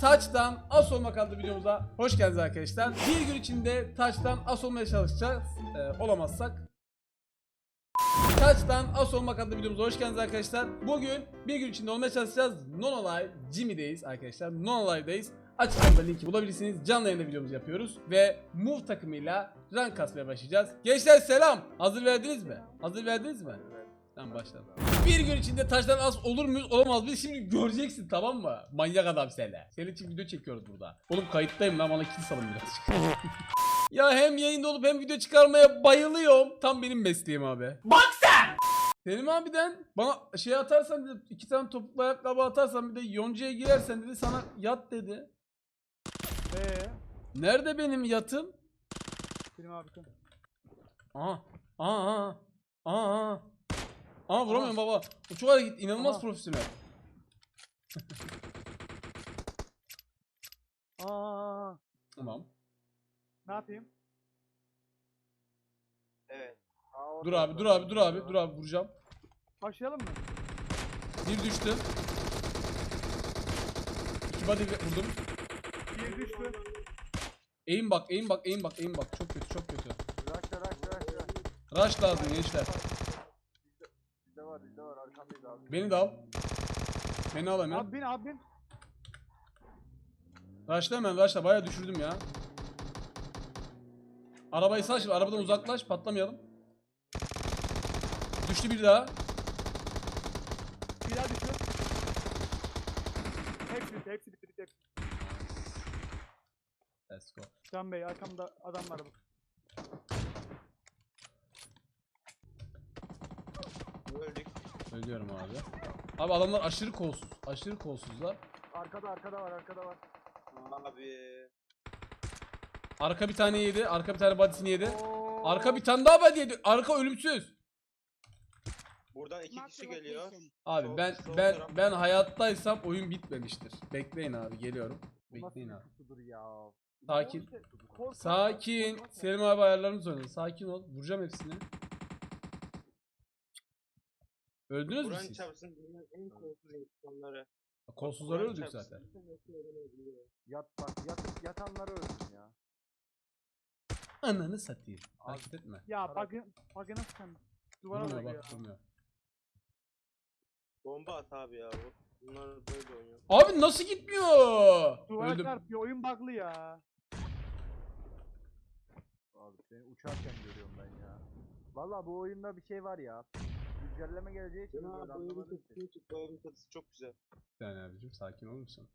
Taç'tan as olmak adlı videomuza hoş geldiniz arkadaşlar. Bir gün içinde Taç'tan as olmaya çalışacağız. Ee, olamazsak Taç'tan as olmak adlı videomuza hoş geldiniz arkadaşlar. Bugün bir gün içinde olmaya çalışacağız. Nonolive Jimmy'deyiz arkadaşlar. Nonolive'dayız. Açıklamada linki bulabilirsiniz. Canlı yayında videomuzu yapıyoruz. Ve Move takımıyla rank kasmaya başlayacağız. Gençler selam. Hazır verdiniz mi? Hazır verdiniz mi? Tamam başlayalım. Bir gün içinde taştan az olur muyuz olamaz mıyız şimdi göreceksin tamam mı? Manyak adam seni. Senin için video çekiyoruz burada. Oğlum kayıttayım lan bana kill salın birazcık. ya hem yayında olup hem video çıkarmaya bayılıyorum. Tam benim mesleğim abi. Bak sen! Selim abiden bana şey atarsan dedi iki tane topuklu ayakkabı atarsan bir de yoncaya girersen dedi sana yat dedi. Eee? Nerede benim yatım? Selim abi. Aha. Aha. Aha. Aha. Aha vuramıyorum baba. Bu çok hareket inanılmaz Aha. profesyonel. Aa, Tamam. ne yapayım? Evet. Dur abi dur abi dur abi dur abi vuracağım. Başlayalım mı? Bir düştü. İki body vurdum. Bir düştü. Aim bak aim bak aim bak aim bak çok kötü çok kötü. Raşla raşla raşla. Rush lazım gençler. Bizde var bizde var arkamdayız abi. Beni de al. Beni al hemen. Abi bin abi bin. Rush'la hemen rush'la bayağı düşürdüm ya. Arabayı sal şimdi arabadan uzaklaş patlamayalım. Düştü bir daha. Bir daha düştü. Hepsi bitti, hepsi bitti, bitti. hepsi. Let's go. Can Bey arkamda adam var bak. Öldük. Ölüyorum abi. Abi adamlar aşırı kolsuz. Aşırı kolsuzlar. Arkada arkada var arkada var. Abi. Arka bir tane yedi. Arka bir tane body'sini yedi. Oo. Arka bir tane daha body yedi. Arka ölümsüz. Buradan iki kişi geliyor. Abi ben sol ben taraf. ben hayattaysam oyun bitmemiştir. Bekleyin abi geliyorum. Bekleyin abi. ya? Sakin. Korkma, Sakin. Selim abi ayarlarımız oynadı. Sakin ol. Vuracağım hepsini. Öldünüz mü Buranın siz? çarpsın dünyanın en korkusuz insanları. Kolsuzları Buranın öldük zaten. Yat bak yat yatanları öldüm ya. Ananı satayım. Hareket etme. Ya bug'ı, bug'ı nasıl sen? Duvara bak vurmuyor. Bomba at abi ya. bu- Bunlar böyle oynuyor. Abi nasıl gitmiyor? Duvara Öldüm. çarpıyor, oyun bug'lı ya. Abi seni uçarken görüyorum ben ya. Valla bu oyunda bir şey var ya. Güncelleme geleceği için Ya böyle bu anlamadım ki. çatısı çok güzel. Yani abicim sakin olur musun?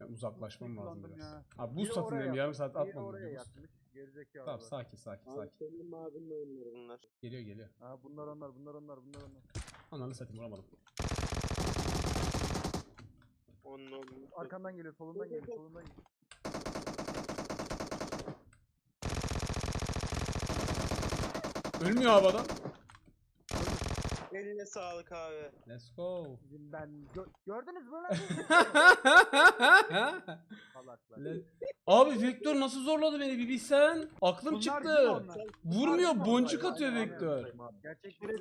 Ben uzaklaşmam lazım Kullandım biraz. ya. Abi Biri buz satın oraya dedim yarım saat Diğeri atmadım. oraya diyor. yatmış. Gerizekalı. Tamam sakin sakin Abi sakin. senin abinin oyunları bunlar. Geliyor geliyor. Ha bunlar onlar bunlar onlar bunlar onlar. Ananı satayım vuramadım. Onun oyunu. Arkandan geliyor solundan geliyor solundan geliyor. Ölmüyor adam. Eline sağlık abi. Let's go. Ben gö- gördünüz mü lan? Salaklar. Le- Abi Vektör nasıl zorladı beni bir bilsen. Aklım Bunlar çıktı. onlar. Vurmuyor boncuk atıyor Vektör. abi. Gerçek bir gibi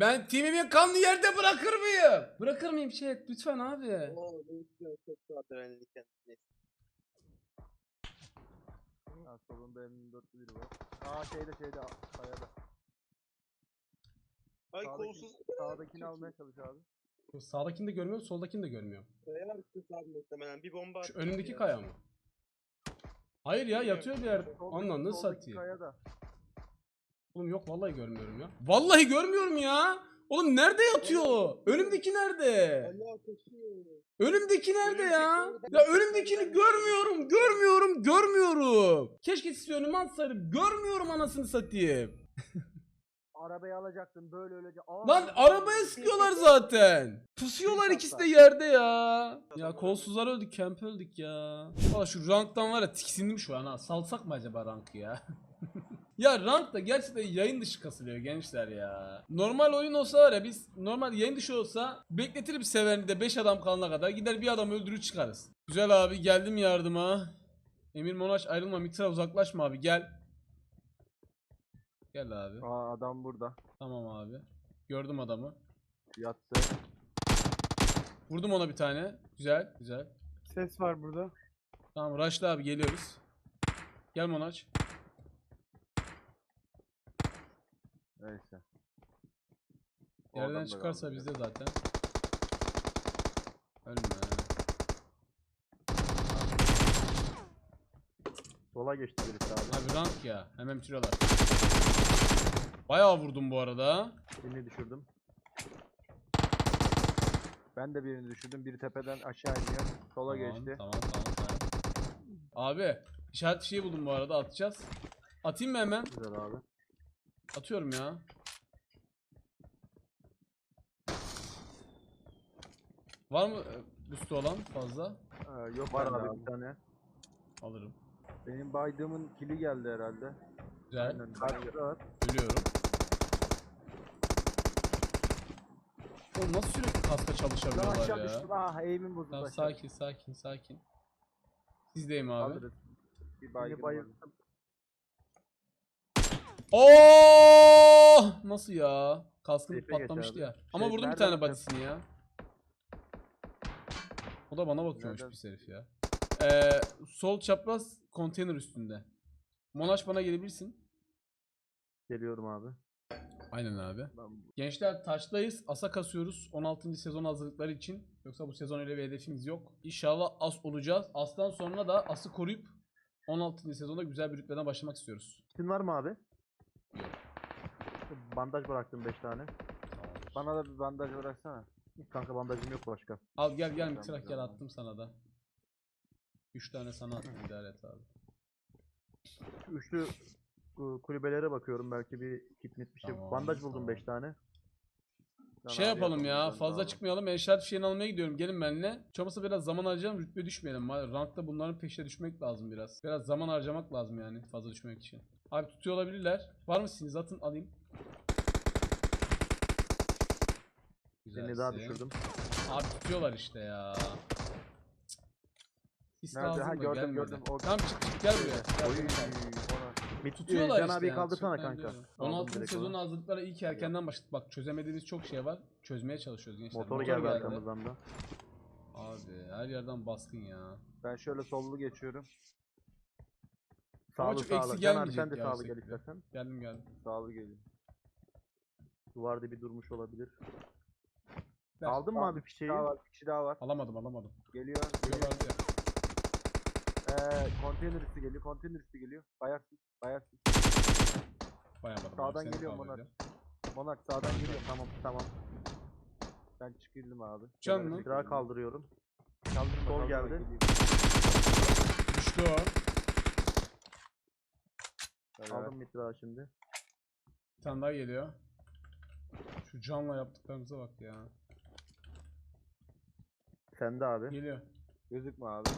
ben timimin kanlı yerde bırakır mıyım? Bırakır mıyım şey lütfen abi. Oo ne güzel çok rahat öğrendik Neyse. Ha, solunda M4 biri var. Aa şeyde şeyde kayada. Ay Sağdaki- kolsuz. Sağdakini almaya çalış abi. Sağdakini de görmüyorum soldakini de görmüyorum. Kaya arkası abi muhtemelen. Bir bomba Şu önümdeki ya. kaya mı? Hayır ya yatıyor bir yerde. Soldaki- Anla nasıl soldaki satayım? Kayada. Oğlum yok vallahi görmüyorum ya. Vallahi görmüyorum ya. Oğlum nerede yatıyor? Önümdeki nerede? Allah koşuyor. Önümdeki nerede ya? Ya önümdekini görmüyorum, görmüyorum, görmüyorum. Keşke sizi önüme atsaydım. Görmüyorum anasını satayım. Arabayı alacaktın böyle öylece. Aa, Lan arabaya sıkıyorlar zaten. Pusuyorlar ikisi de yerde ya. Ya kolsuzlar öldük, kemp öldük ya. Valla şu ranktan var ya tiksindim şu an ha. Salsak mı acaba rankı ya? ya rank da gerçekten yayın dışı kasılıyor gençler ya. Normal oyun olsa var ya biz normal yayın dışı olsa bekletirim severinde 5 adam kalana kadar gider bir adam öldürür çıkarız. Güzel abi geldim yardıma. Emir Monaş ayrılma Mitra uzaklaşma abi gel. Gel abi. Aa adam burada. Tamam abi. Gördüm adamı. Yattı. Vurdum ona bir tane. Güzel güzel. Ses var burada. Tamam Raşlı abi geliyoruz. Gel Monaç. Neyse. Yerden da çıkarsa kaldı bizde zaten. Ölme. Sola geçti birisi abi. Abi rank ya. Hemen bitiriyorlar. Bayağı vurdum bu arada. Birini düşürdüm. Ben de birini düşürdüm. Biri tepeden aşağı iniyor. Sola Tamam, geçti. Tamam tamam tamam. Abi işaret şeyi buldum bu arada atacağız. Atayım mı hemen? Güzel abi. Atıyorum ya. Var mı e, boost'u olan fazla? Ee, yok Var abi. abi bir tane. Alırım. Benim baydığımın kili geldi herhalde. Güzel. Aynen. Karşıda var. Ölüyorum. Oğlum nasıl sürekli kaska Lan çalışabiliyorlar aşağı ya? düştüm. Ah eğimim bozuldu Tamam, aşağı. sakin sakin sakin. Sizdeyim abi. Alırız. Bir baygın. Oo! Nasıl ya? Kaskım Seyfe patlamıştı ya. Ama Şey, vurdum bir tane batisini ya. O da bana bakıyormuş Nereden? bir herif ya. Ee, sol çapraz konteyner üstünde. Monaş bana gelebilirsin. Geliyorum abi. Aynen abi. Ben Gençler taçtayız. Asa kasıyoruz 16. sezon hazırlıkları için. Yoksa bu sezon öyle bir hedefimiz yok. İnşallah as olacağız. Astan sonra da ası koruyup 16. sezonda güzel bir rütbeden başlamak istiyoruz. Kitin var mı abi? Bandaj bıraktım 5 tane. Bana da bir bandaj bıraksana. Kanka bandajım yok başka. Al gel gel mitrak gel attım sana da. 3 tane sana attım idare et abi. Üçlü ıı, kulübelere bakıyorum belki bir kit mit bir şey. Tamam, Bandaj buldum tamam. 5 tane. Şey abi yapalım ya fazla tamam. çıkmayalım. Eşarp şeyini almaya gidiyorum. Gelin benimle. Çabası biraz zaman harcayalım rütbe düşmeyelim. Rankta bunların peşine düşmek lazım biraz. Biraz zaman harcamak lazım yani fazla düşmek için. Abi tutuyor olabilirler. Var mısınız? Atın alayım. Birini daha Güzelsin. düşürdüm. Abi tutuyorlar işte ya. Nerede? Ha, gördüm, gelmedi. gördüm. O- Tamam çık çık gel buraya. Oy, Mit, Tutuyorlar Can işte yani, kaldırsana çok kanka. diyorum. Aldım 16. direkt sezonun onu. hazırlıklara iyi ki erkenden başladık. Bak çözemediğimiz çok şey var. Çözmeye çalışıyoruz gençler. Motor Motor geldi arkamızdan da. Abi her yerden baskın ya. Ben şöyle sollu geçiyorum. Ama Sağlı çok sağlı. eksi Can abi sen de ya sağlı gel sürekli. istersen. Geldim geldim. Sağlı geliyor. Duvarda bir durmuş olabilir. Ver. Aldın mı abi fişeği? Daha var, bir kişi daha var. Alamadım alamadım. Geliyor, geliyor. Ya. Ee, konteyner üstü geliyor, konteyner üstü geliyor. Bayarsın, bayarsın. Bayamadım. Sağdan seni geliyor Monat. ediyorum. Monark sağdan geliyor. Tamam tamam. Ben çıkıldım abi. Can mı? Biraz kaldırıyorum. Kaldırma, Sol kaldırma, geldi. geleyim. Düştü o. Evet. Aldım mitra şimdi. Bir tane daha geliyor. Şu canla yaptıklarımıza bak ya. Sende abi. Geliyor. Gözükme abi.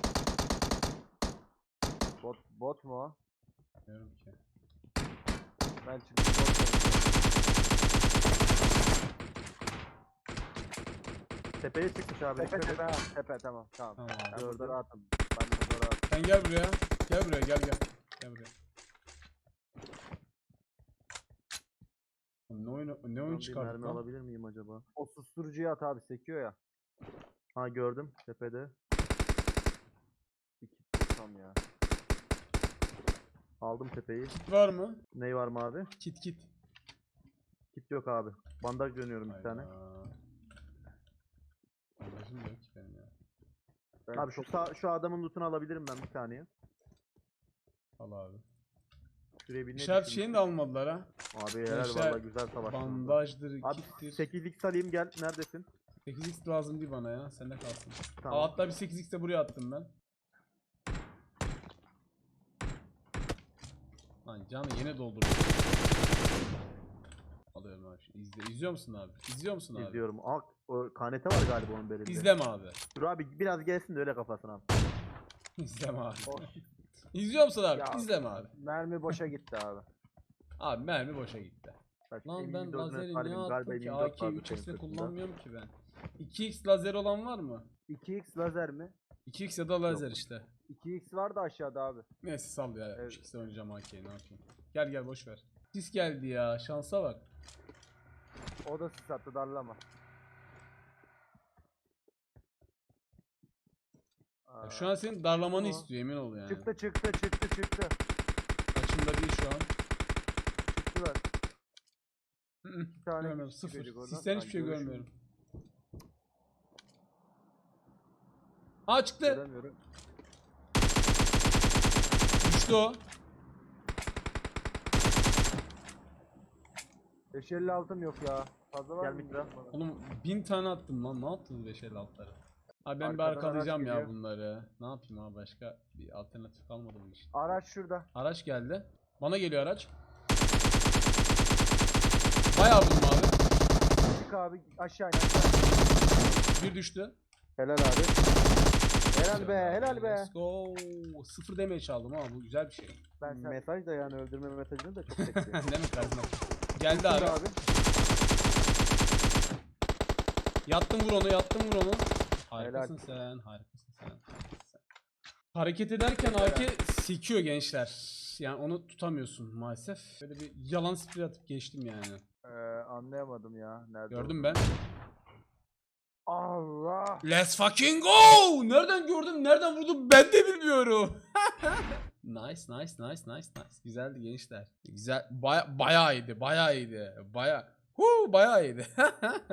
Bot, bot mu o? Bilmiyorum ki. Ben çıktım bot? Tepeye çıkmış abi. Tepe tepe ha, tepe tamam tamam. Tamam Ben abi. orada rahatım. Ben de burada rahatım. Sen gel buraya. Gel buraya gel gel. Gel buraya. Ne oyun, ne oyun bir çıkardık mermi lan? alabilir miyim acaba? O susturucuyu at abi sekiyor ya. Ha gördüm tepede. Bir kit tutsam ya. Aldım tepeyi. Var mı? Ney var mı abi? Kit kit. Kit yok abi. Bandaj dönüyorum bir tane. Da yok ki benim ya. Ben Abi şu sağ, şu adamın lootunu alabilirim ben bir saniye. Al abi. Ne İşaret şeyini de almadılar ha. Abi helal Gençler, valla güzel lan. Bandajdır, Abi kittir. 8x alayım gel. Neredesin? 8x lazım değil bana ya. Sende kalsın. Tamam. Aa, hatta bir 8x de buraya attım ben. Lan canı yine dolduruyor. Alıyorum abi. şimdi. İzle. İzliyor musun abi? İzliyor musun abi? İzliyorum. Aa, o KNT var galiba onun belirli. İzleme abi. Dur abi biraz gelsin de öyle kafasına. al. İzleme abi. Oh. İzliyor musun abi? Ya. İzleme abi. Mermi boşa gitti abi. Abi mermi boşa gitti. Bak, Lan ben M24'üne lazeri galiba attım ki? M24 vardı AK senin 3x'le sırtında. kullanmıyorum ki ben. 2x lazer olan var mı? 2x lazer mi? 2x ya da lazer işte. 2x var da aşağıda abi. Neyse sal ya. Evet. 3x oynayacağım AK ne yapayım. Gel gel boş ver. Sis geldi ya. Şansa bak. O da sis attı darlama. Ya Şu an senin darlamanı Aa. istiyor emin ol yani. Çıktı çıktı çıktı çıktı. Açımda bir şu an. Çıktılar. Hı hı, Bir tane Görmüyorum sıfır. Ha, hiçbir şey görüşüm görmüyorum. Aa çıktı. Göremiyorum. Düştü o. 556'm yok ya. Fazla var Gel mı? Mitra. Oğlum bin tane attım lan. Ne yaptınız 556'ları? Abi ben bir Arkadan araç arkalayacağım ya geliyor. bunları. Ne yapayım abi başka bir alternatif kalmadı bu işte. Araç şurada. Araç geldi. Bana geliyor araç. Bayağı vurdum abi. Çık abi aşağı in aşağı. Bir düştü. Helal abi. Helal be helal be. Let's go. Sıfır damage çaldım ama bu güzel bir şey. Ben sen. Mesaj da yani öldürme mesajını da çok bekliyor. Değil mi kardeşim? Geldi abi. abi. Yattım vur onu, yattım vur onu. Harikasın sen, harikasın sen. harikasın sen. Hareket ederken AK sekiyor gençler. Yani onu tutamıyorsun maalesef. Böyle bir yalan sprey atıp geçtim yani. Ee, anlayamadım ya. Nerede Gördüm ben. Allah. Let's fucking go! Nereden gördüm, nereden vurdum ben de bilmiyorum. nice, nice, nice, nice, nice. Güzeldi gençler. Güzel, baya, bayağı iyiydi, bayağı iyiydi. Baya, huu, bayağı iyiydi.